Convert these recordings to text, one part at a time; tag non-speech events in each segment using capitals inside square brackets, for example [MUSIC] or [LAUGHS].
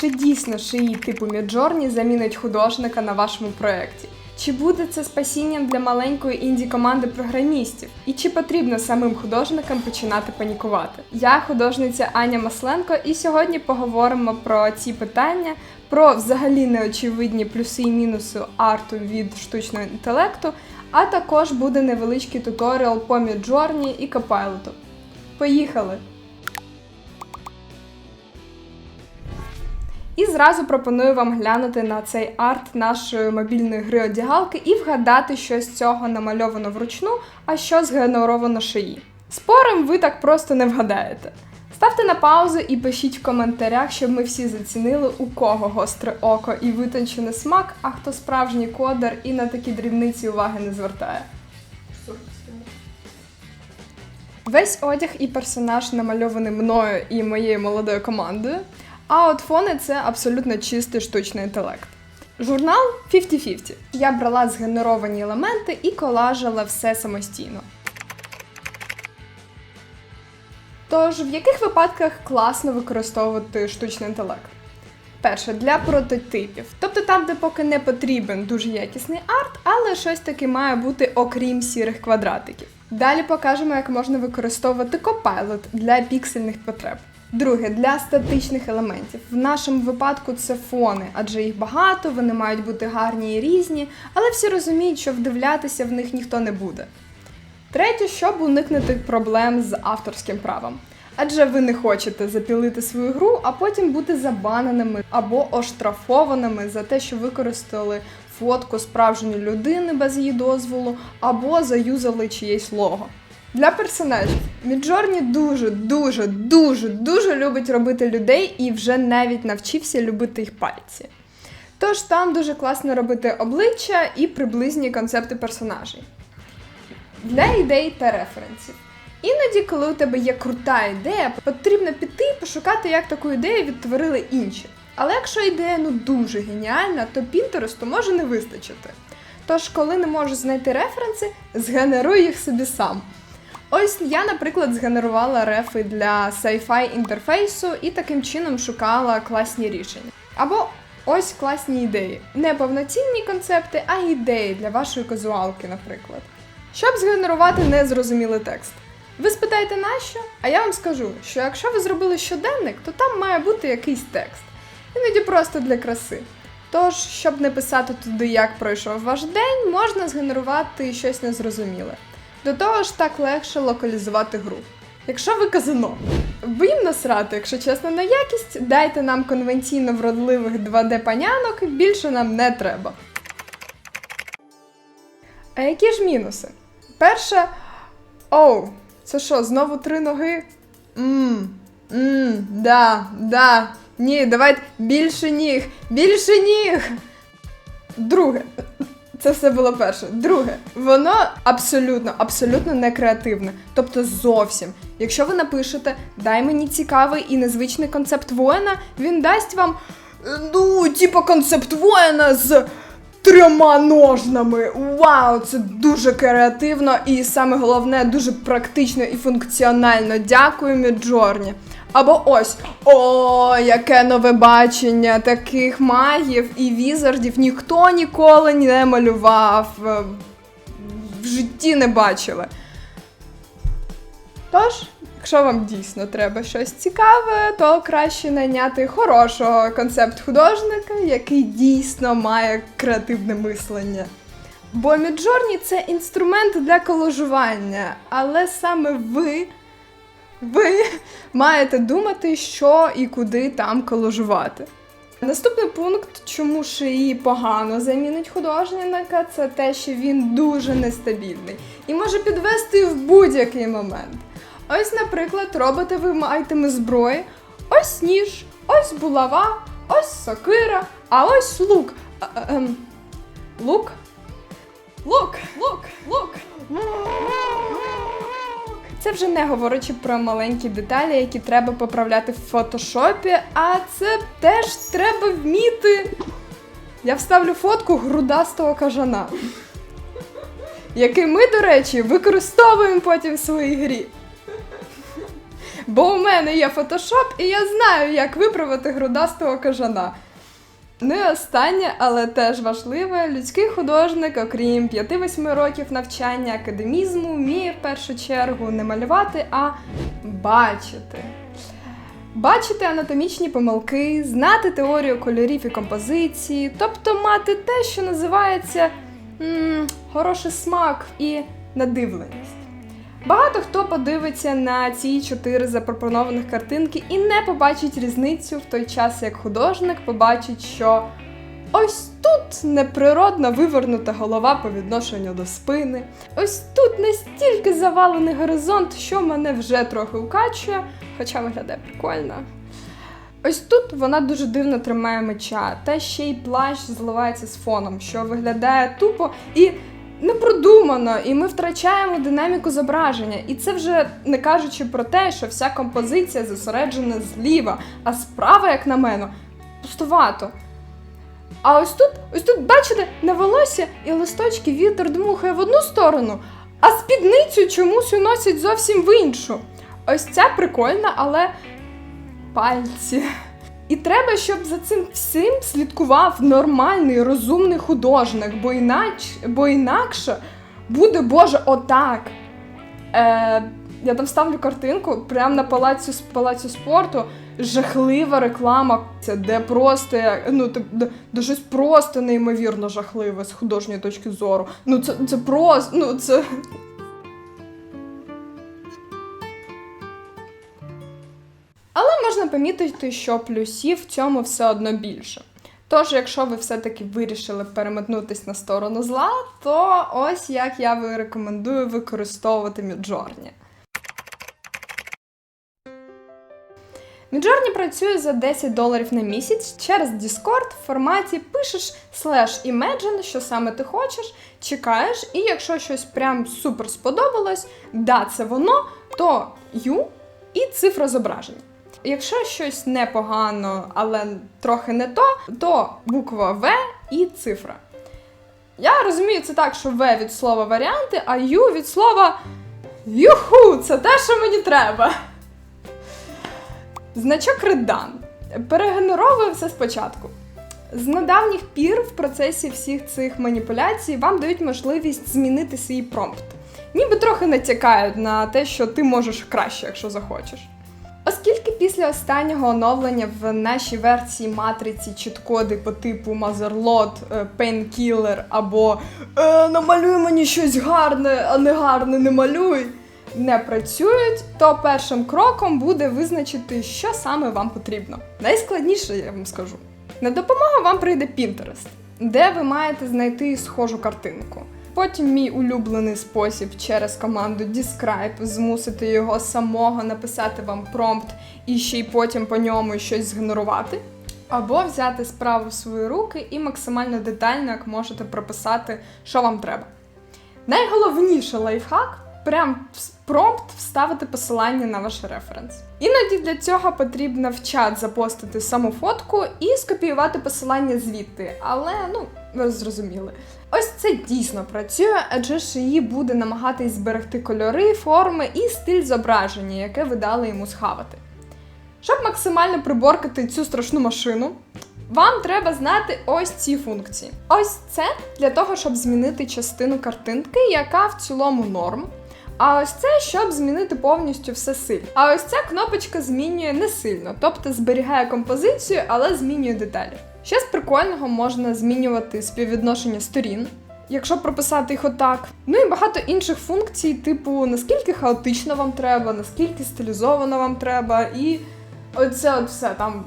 Чи дійсно шиї типу Міджорні замінить художника на вашому проєкті? Чи буде це спасінням для маленької інді команди програмістів? І чи потрібно самим художникам починати панікувати? Я художниця Аня Масленко, і сьогодні поговоримо про ці питання, про взагалі неочевидні плюси і мінуси арту від штучного інтелекту, а також буде невеличкий туторіал по Midjourney і Copilot. Поїхали! І зразу пропоную вам глянути на цей арт нашої мобільної гри одягалки і вгадати, що з цього намальовано вручну, а що згенеровано шиї. Спорим, ви так просто не вгадаєте. Ставте на паузу і пишіть в коментарях, щоб ми всі зацінили, у кого гостре око і витончений смак, а хто справжній кодер і на такі дрібниці уваги не звертає. Весь одяг і персонаж намальований мною і моєю молодою командою. А от фони це абсолютно чистий штучний інтелект. Журнал 50-50. Я брала згенеровані елементи і колажила все самостійно. Тож, в яких випадках класно використовувати штучний інтелект? Перше, для прототипів. Тобто там, де поки не потрібен дуже якісний арт, але щось таки має бути окрім сірих квадратиків. Далі покажемо, як можна використовувати Copilot для піксельних потреб. Друге, для статичних елементів. В нашому випадку це фони, адже їх багато, вони мають бути гарні і різні, але всі розуміють, що вдивлятися в них ніхто не буде. Третє, щоб уникнути проблем з авторським правом. Адже ви не хочете запілити свою гру, а потім бути забаненими або оштрафованими за те, що використали фотку справжньої людини без її дозволу, або заюзали чиєсь лого. Для персонажів Міджорні дуже, дуже, дуже, дуже любить робити людей і вже навіть навчився любити їх пальці. Тож там дуже класно робити обличчя і приблизні концепти персонажей. Для ідей та референсів. Іноді, коли у тебе є крута ідея, потрібно піти і пошукати, як таку ідею відтворили інші. Але якщо ідея ну дуже геніальна, то Пінтересту може не вистачити. Тож, коли не можеш знайти референси, згенеруй їх собі сам. Ось я, наприклад, згенерувала рефи для sci-fi інтерфейсу і таким чином шукала класні рішення. Або ось класні ідеї. Не повноцінні концепти, а ідеї для вашої казуалки, наприклад. Щоб згенерувати незрозумілий текст. Ви спитаєте нащо? А я вам скажу, що якщо ви зробили щоденник, то там має бути якийсь текст. Іноді просто для краси. Тож, щоб не писати туди, як пройшов ваш день, можна згенерувати щось незрозуміле. До того ж, так легше локалізувати гру. Якщо ви казино, їм насрати, якщо чесно, на якість, дайте нам конвенційно вродливих 2D-панянок, більше нам не треба. А які ж мінуси? Перше. Оу, це що, знову три ноги? Мм, мм, да, да. Ні, давайте більше ніг, більше ніг. Друге. Це все було перше. Друге, воно абсолютно, абсолютно не креативне. Тобто зовсім. Якщо ви напишете дай мені цікавий і незвичний концепт воїна, він дасть вам е, ну, типу концепт воїна з трьома ножнами. Вау, це дуже креативно і саме головне, дуже практично і функціонально. Дякую, Міджорні. Або ось о, яке нове бачення таких магів і візардів ніхто ніколи не малював. е, В житті не бачили. Тож, якщо вам дійсно треба щось цікаве, то краще найняти хорошого концепт-художника, який дійсно має креативне мислення. Бо Міджорні це інструмент для колажування, але саме ви ви маєте думати, що і куди там колажувати. Наступний пункт, чому шиї погано замінить художника, це те, що він дуже нестабільний і може підвести в будь-який момент. Ось, наприклад, робите ви айтеми зброї, ось ніж, ось булава, ось сокира, а ось лук. А, а, ем, лук? Лук, лук, лук. Це вже не говорячи про маленькі деталі, які треба поправляти в фотошопі, а це теж треба вміти. Я вставлю фотку грудастого кажана, який ми, до речі, використовуємо потім в своїй грі. Бо у мене є фотошоп, і я знаю, як виправити грудастого кажана. Ну і останнє, але теж важливе, людський художник, окрім 5-8 років навчання академізму, вміє в першу чергу не малювати, а бачити. Бачити анатомічні помилки, знати теорію кольорів і композиції, тобто мати те, що називається м, хороший смак і надивленість. Багато хто подивиться на ці чотири запропонованих картинки і не побачить різницю в той час, як художник побачить, що ось тут неприродно вивернута голова по відношенню до спини, ось тут настільки завалений горизонт, що мене вже трохи укачує, хоча виглядає прикольно. Ось тут вона дуже дивно тримає меча, та ще й плащ зливається з фоном, що виглядає тупо і не продумано, і ми втрачаємо динаміку зображення. І це вже не кажучи про те, що вся композиція зосереджена зліва, а справа, як на мене, пустувато. А ось тут, ось тут, бачите, на волосся і листочки вітер дмухає в одну сторону, а спідницю чомусь уносять зовсім в іншу. Ось ця прикольна, але пальці. І треба, щоб за цим всім слідкував нормальний, розумний художник, бо іначе, бо інакше буде Боже отак. Е, я там ставлю картинку прямо на палацю, палацю спорту. Жахлива реклама, де просто ну, де, де щось просто неймовірно жахливе з художньої точки зору. Ну це, це просто, ну це. Помітити, що плюсів в цьому все одно більше. Тож, якщо ви все-таки вирішили переметнутись на сторону зла, то ось як я рекомендую використовувати Midjourney. Midjourney працює за 10 доларів на місяць через Discord в форматі пишеш slash imagine, що саме ти хочеш, чекаєш, і якщо щось прям супер сподобалось, да, це воно, то U і цифра зображення. Якщо щось непогано, але трохи не то, то буква В і цифра. Я розумію це так, що В від слова варіанти, а Ю від слова Юху! Це те, що мені треба. Значок Редан. Перегенеровую все спочатку. З недавніх пір в процесі всіх цих маніпуляцій вам дають можливість змінити свій промпт. Ніби трохи натякають на те, що ти можеш краще, якщо захочеш. Після останнього оновлення в нашій версії матриці чіткоди по типу е, Painkiller або е, намалюй мені щось гарне, а не гарне не малюй, не працюють, то першим кроком буде визначити, що саме вам потрібно. Найскладніше, я вам скажу. На допомогу вам прийде Pinterest, де ви маєте знайти схожу картинку. Потім мій улюблений спосіб через команду Describe змусити його самого написати вам промпт і ще й потім по ньому щось згенерувати. Або взяти справу в свої руки і максимально детально, як можете прописати, що вам треба. Найголовніше лайфхак прям промпт вставити посилання на ваш референс. Іноді для цього потрібно в чат запостити саму фотку і скопіювати посилання звідти, але ну, ви зрозуміли. Ось це дійсно працює, адже ж її буде намагатись зберегти кольори, форми і стиль зображення, яке ви дали йому схавати. Щоб максимально приборкати цю страшну машину, вам треба знати ось ці функції. Ось це для того, щоб змінити частину картинки, яка в цілому норм. А ось це, щоб змінити повністю все сильно. А ось ця кнопочка змінює не сильно, тобто зберігає композицію, але змінює деталі. Ще з прикольного можна змінювати співвідношення сторін, якщо прописати їх отак. Ну і багато інших функцій, типу наскільки хаотично вам треба, наскільки стилізовано вам треба, і оце от все там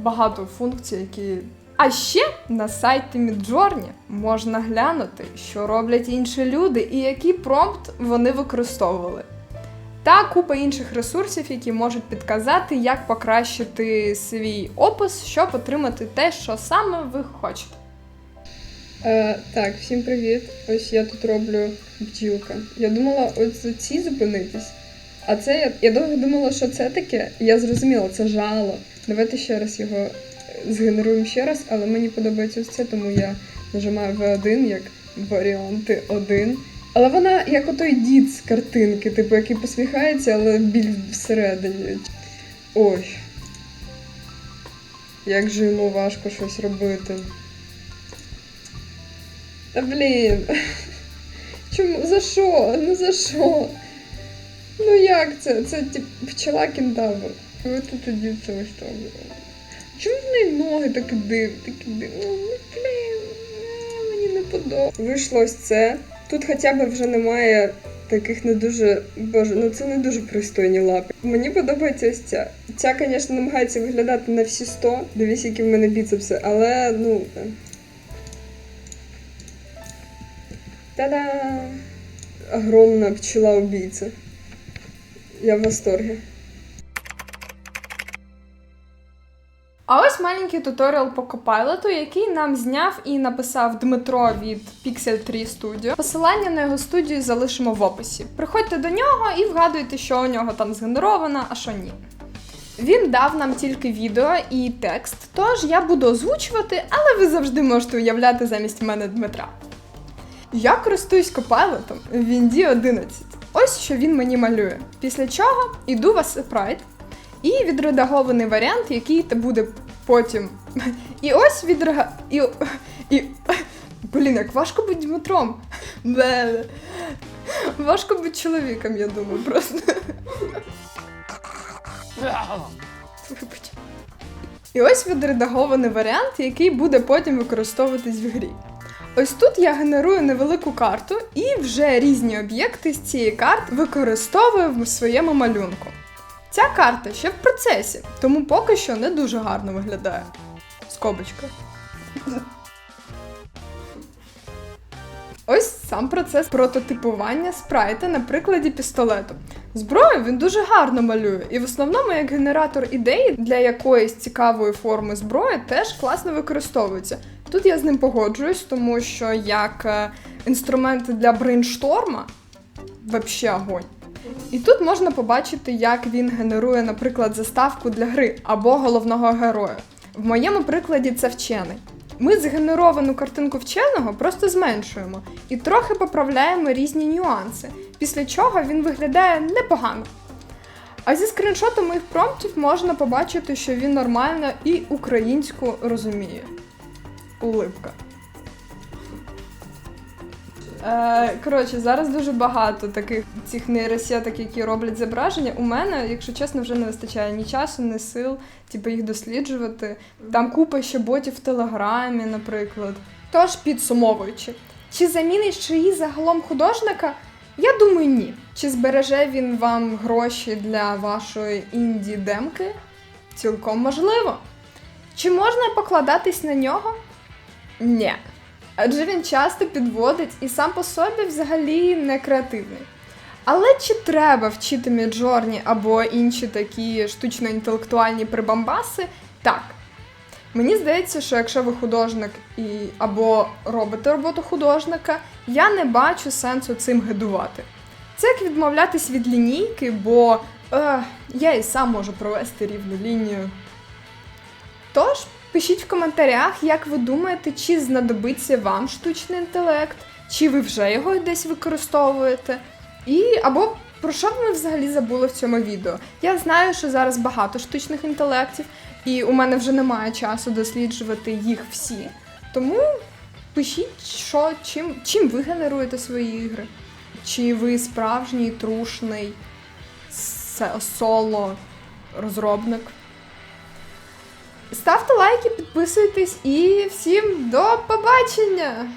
багато функцій, які. А ще на сайті Midjourney можна глянути, що роблять інші люди і який промпт вони використовували. Та купа інших ресурсів, які можуть підказати, як покращити свій опис, щоб отримати те, що саме ви хочете. Е, так, всім привіт. Ось я тут роблю бджілка. Я думала, ось за ці зупинитись. А це я, я довго думала, що це таке. Я зрозуміла, це жало. Давайте ще раз його згенеруємо ще раз, але мені подобається ось це, тому я нажимаю V1 як варіанти 1 Але вона як отой дід з картинки, типу, який посміхається, але біль всередині. Ой. Як же йому важко щось робити. Та блін. [LAUGHS] Чому? За що? Ну за що? Ну як це? Це тип пчела кентавр. Ви тут тоді це ось там. Чому в неї ноги такі див, такі див? Ну, блін, е, мені не подобається. Вийшло це. Тут хоча б вже немає таких не дуже. Боже, ну це не дуже пристойні лапи. Мені подобається ось ця. Ця, звісно, намагається виглядати на всі 100. Дивись, які в мене біцепси, але ну. е. Та-да! Огромна пчела убийця. Я в восторге. А ось маленький туторіал по Copilot, який нам зняв і написав Дмитро від Pixel 3 Studio. Посилання на його студію залишимо в описі. Приходьте до нього і вгадуйте, що у нього там згенеровано, а що ні. Він дав нам тільки відео і текст, тож я буду озвучувати, але ви завжди можете уявляти замість мене Дмитра. Я користуюсь Copilot в Windy 11. Ось що він мені малює. Після чого іду в Sprite і відредагований варіант, який те буде потім. І ось відрега... І... і... Блін, як важко бути Дмитром. Бе. Важко бути чоловіком, я думаю, просто. І ось відредагований варіант, який буде потім використовуватись в грі. Ось тут я генерую невелику карту і вже різні об'єкти з цієї карти використовую в своєму малюнку. Ця карта ще в процесі, тому поки що не дуже гарно виглядає. Скобочка. Ось сам процес прототипування спрайта на прикладі пістолету. Зброю він дуже гарно малює, і в основному як генератор ідей для якоїсь цікавої форми зброї теж класно використовується. Тут я з ним погоджуюсь, тому що як е, інструмент для брейншторма вообще огонь. І тут можна побачити, як він генерує, наприклад, заставку для гри або головного героя. В моєму прикладі це вчений. Ми згенеровану картинку вченого просто зменшуємо і трохи поправляємо різні нюанси, після чого він виглядає непогано. А зі скріншоту моїх промптів можна побачити, що він нормально і українську розуміє. Улипка. Е, коротше, зараз дуже багато таких цих нейросеток, які роблять зображення. У мене, якщо чесно, вже не вистачає ні часу, ні сил, типу, їх досліджувати. Там купа ще ботів в Телеграмі, наприклад. Тож, підсумовуючи, чи замінить шиї загалом художника? Я думаю, ні. Чи збереже він вам гроші для вашої інді-демки? Цілком можливо. Чи можна покладатись на нього? Ні. Адже він часто підводить і сам по собі взагалі не креативний. Але чи треба вчити Міджорні або інші такі штучно-інтелектуальні прибамбаси? Так. Мені здається, що якщо ви художник і або робите роботу художника, я не бачу сенсу цим гидувати. Це як відмовлятись від лінійки, бо е, я і сам можу провести рівну лінію. Тож, пишіть в коментарях, як ви думаєте, чи знадобиться вам штучний інтелект, чи ви вже його десь використовуєте, і або про що ми взагалі забули в цьому відео. Я знаю, що зараз багато штучних інтелектів, і у мене вже немає часу досліджувати їх всі. Тому пишіть, що, чим, чим ви генеруєте свої ігри. Чи ви справжній трушний соло розробник. Ставте лайки, підписуйтесь і всім до побачення!